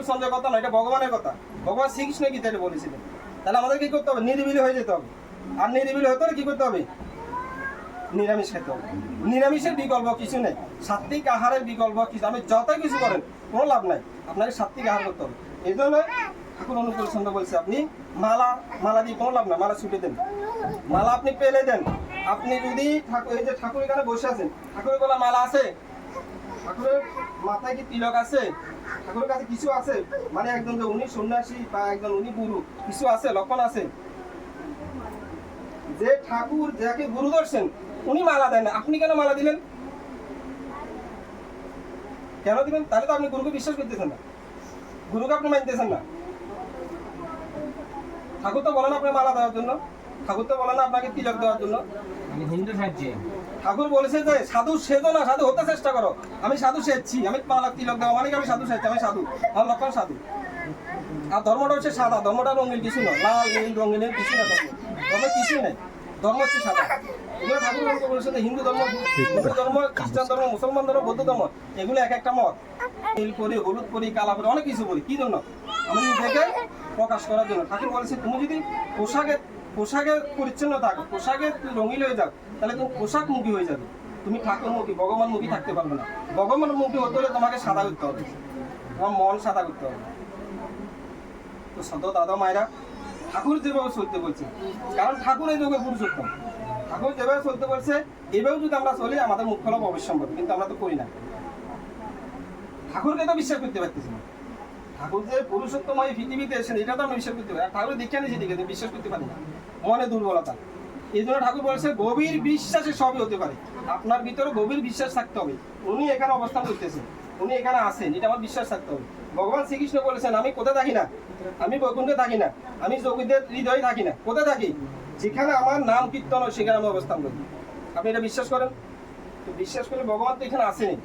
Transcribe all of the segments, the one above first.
অনুকূল চন্দ্রের কথা না, এটা ভগবানের কথা। ভগবান শ্রীকৃষ্ণ গীতা এটা বলেছিলেন? তাহলে আমাদের কি করতে হবে? নিরিবিলি হয়ে যেতে হবে। আর নিরিবিলি হতে হলে কি করতে হবে? নিরামিষ খেতে হবে। নিরামিষের বিকল্প কিছু নেই। সাত্বিক আহারের বিকল্প কিছু আপনি যতই কিছু করেন, কোনো লাভ নাই। আপনাকে সাত্বিক আহার করতে হবে। এই জন্য ঠাকুর অনুকূল চন্দ্র বলছে, আপনি মালা মালা দিয়ে কোনো লাভ না মালা ছুটে দেন। মালা আপনি পেলে দেন। আপনি যদি ঠাকুর এই যে ঠাকুর এখানে বসে আছেন, ঠাকুরের গলা মালা আছে? ঠাকুরের মাথায় কি তিলক আছে? ঠাকুরের কাছে কিছু আছে? মানে একজন যে উনি সন্ন্যাসী বা একজন উনি গুরু, কিছু আছে, লক্ষণ আছে? যে ঠাকুর যাকে গুরু ধরছেন, উনি মালা দেন। আপনি কেন মালা দিলেন? কেন দিবেন? তাহলে তো আপনি গুরুকে বিশ্বাস করতেছেন না। গুরুকে আপনি মানতেছেন না। ঠাকুর তো বলেন আপনি মালা দেওয়ার জন্য। ঠাকুর তো বলেন আপনাকে তিলক দেওয়ার জন্য। হিন্দু সাহায্যে ঠাকুর বলেছে যে সাধু সেজো না, সাধু হতে চেষ্টা করো। আমি সাধু সেজছি, আমি মালা তিলক দেওয়া মানে আমি সাধু সেচ্ছি আমি সাধু। আমার লক্ষণ সাধু। আর ধর্মটা হচ্ছে সাদা, ধর্মটা রঙিন কিছু নয়। লাল, নীল রঙিন কিছু না ধর্ম। ধর্ম কিছুই নেই। ধর্ম হচ্ছে সাদা। এগুলো ঠাকুর আমাকে বলেছে যে হিন্দু ধর্ম হিন্দু ধর্ম, খ্রিস্টান ধর্ম, মুসলমান ধর্ম, বৌদ্ধ ধর্ম, এগুলো এক একটা মত। নীল করি হলুদ করি কালা করি অনেক কিছু করি কি জন্য? আমি নিজেকে প্রকাশ করার জন্য। ঠাকুর বলেছে, তুমি যদি পোশাকে পোশাকে পরিচ্ছন্ন থাকো, পোশাকে রঙিল হয়ে যাও তাহলে তুমি পোশাক মুখী হয়ে যাবে। তুমি ঠাকুর মুখী, ভগবান মুখী থাকতে পারবে না। ভগবান মুখী হতে হলে তোমাকে সাদা করতে হবে। তোমার মন সাদা করতে হবে। তো সত দাদা মায়েরা, ঠাকুর যেভাবে চলতে বলছে, কারণ ঠাকুর এই যুগে পুরুষোত্তম ঠাকুর যেভাবে চলতে বলছে, এভাবে যদি আমরা চলি, আমাদের মুখ্য লাভ অবশ্যম্ভব কিন্তু আমরা তো করি না। ঠাকুরকে তো বিশ্বাস করতে পারতেছি না। ঠাকুর যে পুরুষোত্তম এই পৃথিবীতে এসেছেন, এটা তো আমি বিশ্বাস করতে পারি আর ঠাকুর দীক্ষা নিয়েছি ঠিক আছে, বিশ্বাস করতে পারি না। মনে দুর্বলতা। এই জন্য ঠাকুর বলেছে, গভীর বিশ্বাসে সবই হতে পারে। আপনার ভিতরে গভীর বিশ্বাস থাকতে হবে। উনি এখানে অবস্থান করতেছেন। উনি এখানে আছেন, এটা আমার বিশ্বাস থাকতে হবে। ভগবান শ্রীকৃষ্ণ বলেছেন, আমি কোথায় থাকি না? আমি বৈকুণ্ঠে থাকি না। আমি যোগীদের হৃদয়ে থাকি না। কোথায় থাকি? যেখানে আমার নাম কীর্তন হয়, সেখানে আমি অবস্থান করি। আপনি এটা বিশ্বাস করেন? তো বিশ্বাস করে ভগবান তো এখানে আসেনি।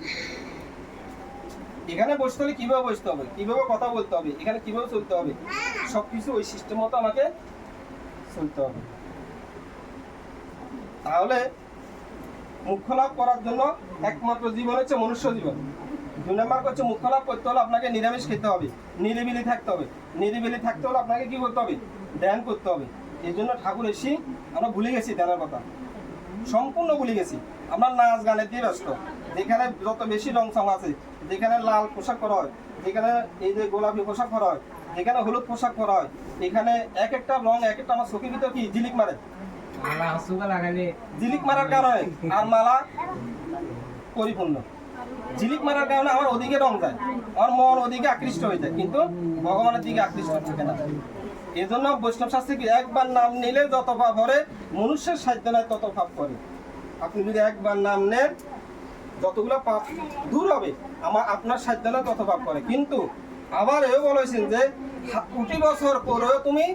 এখানে বসতে হলে কীভাবে বসতে হবে? কীভাবে কথা বলতে হবে? এখানে কীভাবে চলতে হবে? সবকিছু ওই সিস্টেম মতো আমাকে চলতে হবে। তাহলে মুখ্য লাভ করার জন্য একমাত্র জীবন হচ্ছে মনুষ্য জীবন। দুই নম্বর হচ্ছে মুখ্য লাভ করতে হলে আপনাকে নিরামিষ খেতে হবে। নিরিবিলি থাকতে হবে। নিরিবিলি থাকতে হলে আপনাকে কি করতে হবে? ধ্যান করতে হবে। এই জন্য ঠাকুর এসে আমরা ভুলে গেছি ধ্যানের কথা। সম্পূর্ণ ভুলে গেছি। আমরা নাচ গানের দিয়ে ব্যস্ত। যেখানে যত বেশি রং সং আছে যেখানে লাল পোশাক করা হয় যেখানে এই যে গোলাপি পোশাক করা হয় যেখানে হলুদ পোশাক করা হয় এখানে এক একটা রং এক একটা আমার চোখের ভিতর কি ঝিলিক মারে? ঝিলিক মারার কারণে আর মালা পরিপূর্ণ। ঝিলিক মারার কারণে আমার ওদিকে রং যায় আমার মন ওদিকে আকৃষ্ট হয়ে যায় কিন্তু ভগবানের দিকে আকৃষ্ট থাকে না। এই জন্য বৈষ্ণব শাস্ত্রে একবার নাম নিলে যত পাপ করে মনুষ্যের সাধ্য নেয় তত পাপ করে। আপনি যদি একবার নাম নেন যতগুলো পাপ দূর হবে আমার আপনার সাধ্য নেয় তত পাপ করে। কিন্তু আবার এও বলেছেন যে কোটি বছর পরেও তুমি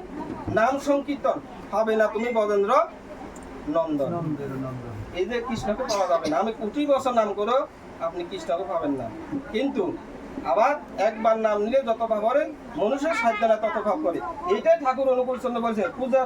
নাম সংকীর্তন হবে না তুমি বজেন্দ্র নন্দন। এই যে কৃষ্ণকে পাওয়া যাবে না আমি কোটি বছর নাম করেও আপনি কৃষ্ণকে পাবেন না। কিন্তু আবার একবার নাম নিলে যত ভাব করে সাধ্য না তত ভাব করে। এইটাই ঠাকুর অনুকূল চন্দ্র বলছে পূজা